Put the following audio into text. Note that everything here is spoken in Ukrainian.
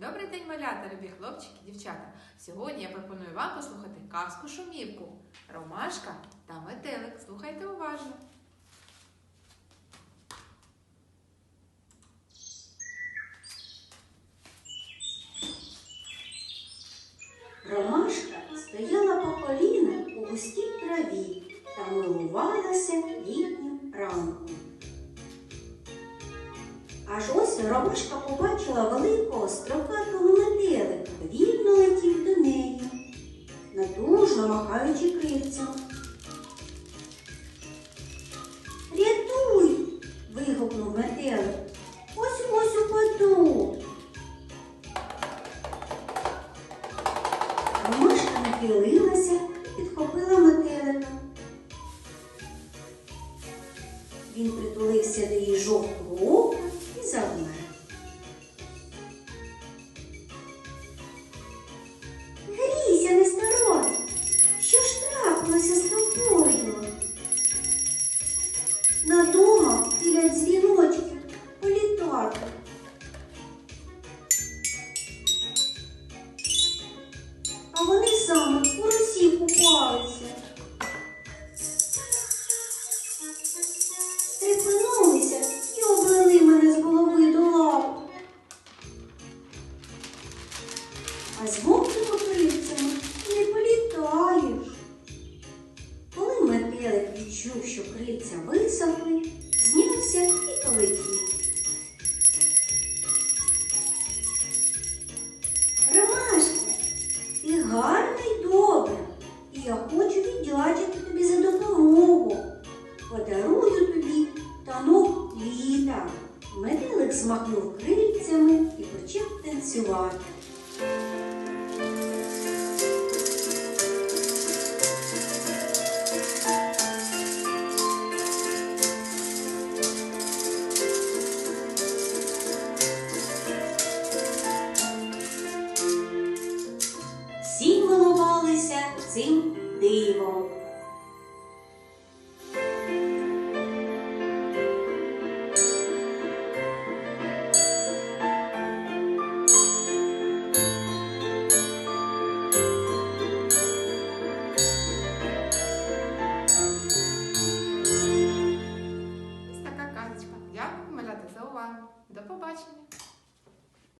Добрий день, малята, любі хлопчики, дівчата. Сьогодні я пропоную вам послухати казку шумівку Ромашка та метелик. Слухайте уважно. Ромашка стояла по коліна у густій траві та милувалася літнім ранком. Аж ось Ромашка побачила великого строкатого метелика, вільно летів до неї, натужно махаючи крильцями. Рятуй! вигукнув метелик. Ось ось упаду. Ромашка нахилилася, підхопила метелика. Він притулився до її жовтого саме у росі купалися. Стрепенулися і облили мене з голови до лав. А з мокрими крильцями не політаєш. Коли метелик відчув, що крильця висохли, знявся і полетів. Ти добре. і я хочу віддячити тобі за допомогу. Подарую тобі танок літа. Метелик змахнув крильцями і почав танцювати. До побачення!